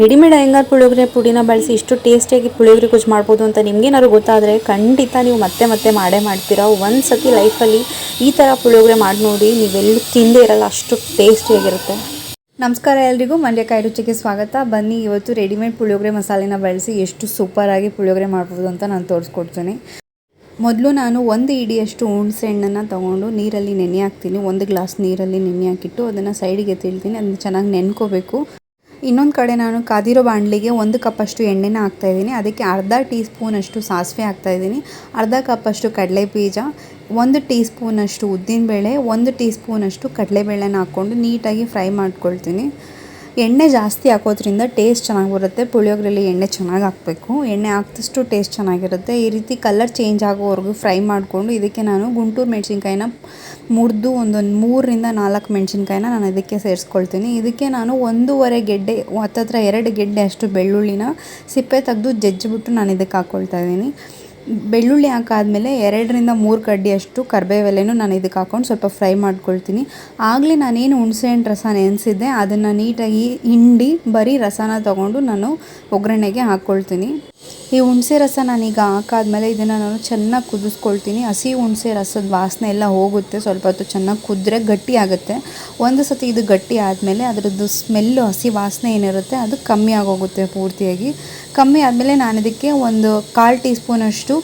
Readymade Iyengar puliyogare ಪುಡಿನ ಬಳಸಿ ಇಷ್ಟು ಟೇಸ್ಟಿಯಾಗಿ ಪುಳಿಯೋಗರೆ ಗೊಜ್ಜು ಮಾಡ್ಬೋದು ಅಂತ ನಿಮಗೇನಾದ್ರು ಗೊತ್ತಾದರೆ ಖಂಡಿತ ನೀವು ಮತ್ತೆ ಮತ್ತೆ ಮಾಡೇ ಮಾಡ್ತೀರಾ. ಒಂದು ಸತಿ ಲೈಫಲ್ಲಿ ಈ ಥರ ಪುಳಿಯೋಗರೆ ಮಾಡಿ ನೋಡಿ ನೀವೆಲ್ಲೂ ತಿಂದೇ ಇರಲ್ಲ, ಅಷ್ಟು ಟೇಸ್ಟಿಯಾಗಿರುತ್ತೆ. ನಮಸ್ಕಾರ ಎಲ್ರಿಗೂ ಮಂಡ್ಯಕಾಯಿ ರುಚಿಗೆ ಸ್ವಾಗತ. ಬನ್ನಿ, ಇವತ್ತು ರೆಡಿಮೇಡ್ ಪುಳಿಯೋಗರೆ ಮಸಾಲೆನ ಬಳಸಿ ಎಷ್ಟು ಸೂಪರಾಗಿ ಪುಳಿಯೋಗರೆ ಮಾಡ್ಬೋದು ಅಂತ ನಾನು ತೋರಿಸ್ಕೊಡ್ತೀನಿ. ಮೊದಲು ನಾನು ಒಂದು ಇಡಿಯಷ್ಟು ಹುಣಸೆ ಹಣ್ಣನ್ನು ತೊಗೊಂಡು ನೀರಲ್ಲಿ ನೆನೆ ಹಾಕ್ತೀನಿ. ಒಂದು ಗ್ಲಾಸ್ ನೀರಲ್ಲಿ ನೆನೆ ಹಾಕಿಟ್ಟು ಅದನ್ನು ಸೈಡಿಗೆ ತಿಳ್ತೀನಿ. ಅದನ್ನು ಚೆನ್ನಾಗಿ ನೆನ್ಕೋಬೇಕು. ಇನ್ನೊಂದು ಕಡೆ ನಾನು ಕಾದಿರೋ ಬಾಣಲಿಗೆ ಒಂದು ಕಪ್ಪಷ್ಟು ಎಣ್ಣೆನ ಹಾಕ್ತಾಯಿದ್ದೀನಿ ಅದಕ್ಕೆ ಅರ್ಧ ಟೀ ಸ್ಪೂನಷ್ಟು ಸಾಸಿವೆ ಹಾಕ್ತಾಯಿದ್ದೀನಿ ಅರ್ಧ ಕಪ್ಪಷ್ಟು ಕಡಲೆ ಬೀಜ ಒಂದು ಟೀ ಸ್ಪೂನಷ್ಟು ಉದ್ದಿನಬೇಳೆ, ಒಂದು ಟೀ ಸ್ಪೂನಷ್ಟು ಕಡಲೆಬೇಳೆನ ಹಾಕ್ಕೊಂಡು ನೀಟಾಗಿ ಫ್ರೈ ಮಾಡ್ಕೊಳ್ತೀನಿ. ಎಣ್ಣೆ ಜಾಸ್ತಿ ಹಾಕೋದ್ರಿಂದ ಟೇಸ್ಟ್ ಚೆನ್ನಾಗಿ ಬರುತ್ತೆ. ಪುಳಿಯೋಗರೆಲಿ ಎಣ್ಣೆ ಚೆನ್ನಾಗಿ ಹಾಕಬೇಕು. ಎಣ್ಣೆ ಹಾಕಿದಷ್ಟು ಟೇಸ್ಟ್ ಚೆನ್ನಾಗಿರುತ್ತೆ. ಈ ರೀತಿ ಕಲರ್ ಚೇಂಜ್ ಆಗೋವರೆಗೂ ಫ್ರೈ ಮಾಡಿಕೊಂಡು ಇದಕ್ಕೆ ನಾನು ಗುಂಟೂರು ಮೆಣಸಿನ್ಕಾಯಿನ ಮುರಿದು ಒಂದೊಂದು ಮೂರರಿಂದ ನಾಲ್ಕು ಮೆಣಸಿನ್ಕಾಯಿನ ನಾನು ಇದಕ್ಕೆ ಸೇರಿಸ್ಕೊಳ್ತೀನಿ. ಇದಕ್ಕೆ ನಾನು ಒಂದೂವರೆ ಗೆಡ್ಡೆ, ಹತ್ತತ್ರ ಎರಡು ಗೆಡ್ಡೆ ಅಷ್ಟು ಬೆಳ್ಳುಳ್ಳಿನ ಸಿಪ್ಪೆ ತೆಗೆದು ಜಜ್ಜಿಬಿಟ್ಟು ನಾನು ಇದಕ್ಕೆ ಹಾಕ್ಕೊಳ್ತಾ ಇದ್ದೀನಿ. ಬೆಳ್ಳುಳ್ಳಿ ಹಾಕಾದಮೇಲೆ ಎರಡರಿಂದ ಮೂರು ಕಡ್ಡಿಯಷ್ಟು ಕರ್ಬೇವೆಲೆನೂ ನಾನು ಇದಕ್ಕೆ ಹಾಕೊಂಡು ಸ್ವಲ್ಪ ಫ್ರೈ ಮಾಡ್ಕೊಳ್ತೀನಿ. ಆಗಲೇ ನಾನೇನು ಹುಣಸೆಹಣ್ಣು ರಸ ನೆನೆಸಿದ್ದೆ ಅದನ್ನು ನೀಟಾಗಿ ಹಿಂಡಿ ಬರೀ ರಸನ ತೊಗೊಂಡು ನಾನು ಒಗ್ಗರಣೆಗೆ ಹಾಕ್ಕೊಳ್ತೀನಿ. ಈ ಹುಣಸೆ ರಸ ನಾನೀಗ ಹಾಕಾದ್ಮೇಲೆ ಇದನ್ನು ನಾನು ಚೆನ್ನಾಗಿ ಕುದಿಸ್ಕೊಳ್ತೀನಿ. ಹಸಿ ಹುಣಸೆ ರಸದ ವಾಸನೆ ಎಲ್ಲ ಹೋಗುತ್ತೆ. ಸ್ವಲ್ಪ ಹೊತ್ತು ಚೆನ್ನಾಗಿ ಕುದ್ರೆ ಗಟ್ಟಿ ಆಗುತ್ತೆ. ಒಂದು ಸತಿ ಇದು ಗಟ್ಟಿ ಆದಮೇಲೆ ಅದರದ್ದು ಸ್ಮೆಲ್ಲು, ಹಸಿ ವಾಸನೆ ಏನಿರುತ್ತೆ ಅದು ಕಮ್ಮಿ ಆಗೋಗುತ್ತೆ ಪೂರ್ತಿಯಾಗಿ. ಕಮ್ಮಿ ಆದಮೇಲೆ ನಾನು ಇದಕ್ಕೆ ಒಂದು ಕಾಲು ಟೀ ಸ್ಪೂನಷ್ಟು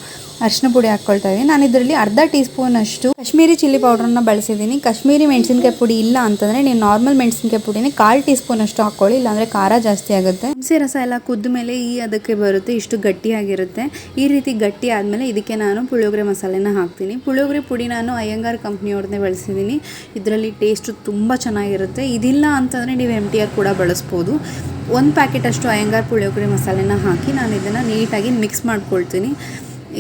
ಅರಿಶಿನ ಪುಡಿ ಹಾಕ್ಕೊಳ್ತಾ ಇದ್ದೀನಿ ನಾನು ಇದರಲ್ಲಿ ಅರ್ಧ ಟೀ ಸ್ಪೂನಷ್ಟು ಕಾಶ್ಮೀರಿ ಚಿಲ್ಲಿ ಪೌಡ್ರನ್ನ ಬಳಸಿದ್ದೀನಿ ಕಾಶ್ಮೀರಿ ಮೆಣಸಿನಕಾಯಿ ಪುಡಿ ಇಲ್ಲ ಅಂತಂದರೆ ನೀವು ನಾರ್ಮಲ್ ಮೆಣಸಿನ್ಕಾಯಿ ಪುಡಿನೇ ಕಾಲು ಟೀ ಸ್ಪೂನಷ್ಟು ಹಾಕ್ಕೊಳ್ಳಿ, ಇಲ್ಲಾಂದರೆ ಖಾರ ಜಾಸ್ತಿ ಆಗುತ್ತೆ. ಹುಣಸೆ ರಸ ಎಲ್ಲ ಕುದ್ದ ಮೇಲೆ ಈ ಅದಕ್ಕೆ ಬರುತ್ತೆ, ಇಷ್ಟು ಗಟ್ಟಿಯಾಗಿರುತ್ತೆ. ಈ ರೀತಿ ಗಟ್ಟಿ ಆದಮೇಲೆ ಇದಕ್ಕೆ ನಾನು ಪುಳಿಯೋಗರೆ ಮಸಾಲೆನ ಹಾಕ್ತೀನಿ. ಪುಳಿಯೋಗರೆ ಪುಡಿ ನಾನು ಅಯ್ಯಂಗಾರ್ ಕಂಪ್ನಿಯವ್ರನ್ನೇ ಬಳಸಿದ್ದೀನಿ ಇದರಲ್ಲಿ ಟೇಸ್ಟು ತುಂಬ ಚೆನ್ನಾಗಿರುತ್ತೆ. ಇದಿಲ್ಲ ಅಂತಂದರೆ ನೀವು ಎಂ ಟಿ ಆರ್ ಕೂಡ ಬಳಸ್ಬೋದು. ಒಂದು ಪ್ಯಾಕೆಟ್ ಅಷ್ಟು ಅಯ್ಯಂಗಾರ್ ಪುಳಿಯೋಗರೆ ಮಸಾಲೆನ ಹಾಕಿ ನಾನು ಇದನ್ನು ನೀಟಾಗಿ ಮಿಕ್ಸ್ ಮಾಡ್ಕೊಳ್ತೀನಿ.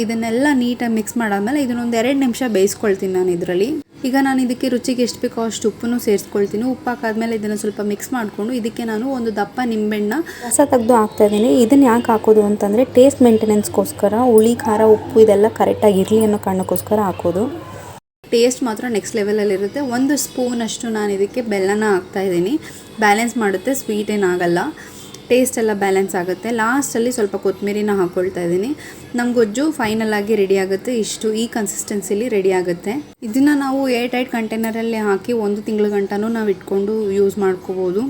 ಇದನ್ನೆಲ್ಲ ನೀಟಾಗಿ ಮಿಕ್ಸ್ ಮಾಡಾದ್ಮೇಲೆ ಇದನ್ನೊಂದು ಎರಡು ನಿಮಿಷ ಬೇಯಿಸ್ಕೊಳ್ತೀನಿ ನಾನು ಇದರಲ್ಲಿ. ಈಗ ನಾನು ಇದಕ್ಕೆ ರುಚಿಗೆ ಎಷ್ಟು ಬೇಕೋ ಅಷ್ಟು ಉಪ್ಪನ್ನು ಸೇರಿಸ್ಕೊಳ್ತೀನಿ. ಉಪ್ಪು ಹಾಕಾದ್ಮೇಲೆ ಇದನ್ನು ಸ್ವಲ್ಪ ಮಿಕ್ಸ್ ಮಾಡಿಕೊಂಡು ಇದಕ್ಕೆ ನಾನು ಒಂದು ದಪ್ಪ ನಿಂಬೆಣ್ಣ. ರಸ ತೆಗೆದು ಹಾಕ್ತಾ ಇದ್ದೀನಿ. ಇದನ್ನು ಯಾಕೆ ಹಾಕೋದು ಅಂತಂದರೆ ಟೇಸ್ಟ್ ಮೇಂಟೆನೆನ್ಸ್ಗೋಸ್ಕರ ಹುಳಿ ಖಾರ ಉಪ್ಪು ಇದೆಲ್ಲ ಕರೆಕ್ಟಾಗಿ ಇರಲಿ ಅನ್ನೋ ಕಾರಣಕ್ಕೋಸ್ಕರ ಹಾಕೋದು. ಟೇಸ್ಟ್ ಮಾತ್ರ ನೆಕ್ಸ್ಟ್ ಲೆವೆಲಲ್ಲಿರುತ್ತೆ ಒಂದು ಸ್ಪೂನಷ್ಟು ನಾನು ಇದಕ್ಕೆ ಬೆಲ್ಲನ ಹಾಕ್ತಾ ಇದ್ದೀನಿ. ಬ್ಯಾಲೆನ್ಸ್ ಮಾಡುತ್ತೆ ಸ್ವೀಟ್ ಏನಾಗಲ್ಲ ಟೇಸ್ಟ್ ಎಲ್ಲ ಬ್ಯಾಲೆನ್ಸ್ ಆಗುತ್ತೆ. ಲಾಸ್ಟಲ್ಲಿ ಸ್ವಲ್ಪ ಕೊತ್ತಂಬರಿನ ಹಾಕ್ಕೊಳ್ತಾ ಇದ್ದೀನಿ. ನಮ್ಮ ಗೊಜ್ಜು ಫೈನಲ್ ಆಗಿ ರೆಡಿ ಆಗುತ್ತೆ. ಇಷ್ಟು ಈ ಕನ್ಸಿಸ್ಟೆನ್ಸಿಲಿ ರೆಡಿ ಆಗುತ್ತೆ. ಇದನ್ನು ನಾವು ಏರ್ ಟೈಟ್ ಕಂಟೈನರಲ್ಲಿ ಹಾಕಿ ಒಂದು ತಿಂಗಳ ಗಂಟನೂ ನಾವು ಇಟ್ಕೊಂಡು ಯೂಸ್ ಮಾಡ್ಕೋಬೋದು.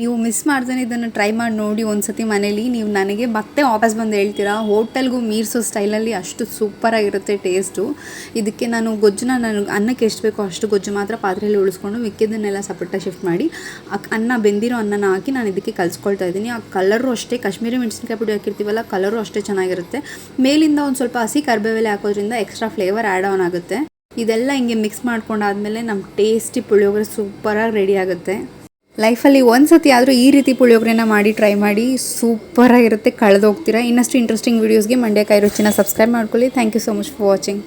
ನೀವು ಮಿಸ್ ಮಾಡ್ದೇ ಇದನ್ನು ಟ್ರೈ ಮಾಡಿ ನೋಡಿ ಒಂದ್ಸತಿ ಮನೇಲಿ, ನೀವು ನನಗೆ ಮತ್ತೆ ವಾಪಸ್ ಬಂದು ಹೇಳ್ತೀರಾ? ಹೋಟೆಲ್ಗೂ ಮೀರ್ಸೋ ಸ್ಟೈಲಲ್ಲಿ ಅಷ್ಟು ಸೂಪರಾಗಿರುತ್ತೆ ಟೇಸ್ಟು ಇದಕ್ಕೆ ನಾನು ಗೊಜ್ಜನ್ನ ನಾನು ಅನ್ನಕ್ಕೆ ಎಷ್ಟು ಬೇಕೋ ಅಷ್ಟು ಗೊಜ್ಜು ಮಾತ್ರ ಪಾತ್ರೆಯಲ್ಲಿ ಉಳಿಸ್ಕೊಂಡು ಮಿಕ್ಕಿದ್ದನ್ನೆಲ್ಲ ಸಪರೇಟಾಗಿ ಶಿಫ್ಟ್ ಮಾಡಿ ಅನ್ನ, ಬೆಂದಿರೋ ಅನ್ನನ ಹಾಕಿ ನಾನು ಇದಕ್ಕೆ ಕಲಿಸ್ಕೊಳ್ತಾ ಇದ್ದೀನಿ. ಆ ಕಲರು ಅಷ್ಟೇ, ಕಾಶ್ಮೀರಿ ಮೆಣಸಿನ್ಕಾಯಿ ಪುಡಿ ಹಾಕಿರ್ತೀವಲ್ಲ ಕಲರು ಅಷ್ಟೇ ಚೆನ್ನಾಗಿರುತ್ತೆ. ಮೇಲಿಂದ ಒಂದು ಸ್ವಲ್ಪ ಹಸಿ ಕರ್ಬೇವೆಲೆ ಹಾಕೋದ್ರಿಂದ ಎಕ್ಸ್ಟ್ರಾ ಫ್ಲೇವರ್ ಆ್ಯಡ್ ಆನ್ ಆಗುತ್ತೆ. ಇದೆಲ್ಲ ಹಿಂಗೆ ಮಿಕ್ಸ್ ಮಾಡ್ಕೊಂಡಾದ್ಮೇಲೆ ನಮ್ಮ ಟೇಸ್ಟಿ ಪುಳಿಯೋಗರೆ ಸೂಪರಾಗಿ ರೆಡಿ ಆಗುತ್ತೆ. ಲೈಫಲ್ಲಿ ಒಂದು ಸತಿ ಆದರೂ ಈ ರೀತಿ ಪುಳಿಯೋಗರೆನ ಮಾಡಿ ಟ್ರೈ ಮಾಡಿ, ಸೂಪರಾಗಿರುತ್ತೆ. ಕಳೆದೋಗ್ತೀರಾ. ಇನ್ನಷ್ಟು ಇಂಟ್ರೆಸ್ಟಿಂಗ್ ವೀಡಿಯೋಸ್ಗೆ ಮಂಡ್ಯಕಾಯಿ ರುಚಿನ ಸಬ್ಸ್ಕ್ರೈಬ್ ಮಾಡ್ಕೊಳ್ಳಿ. Thank you so much for watching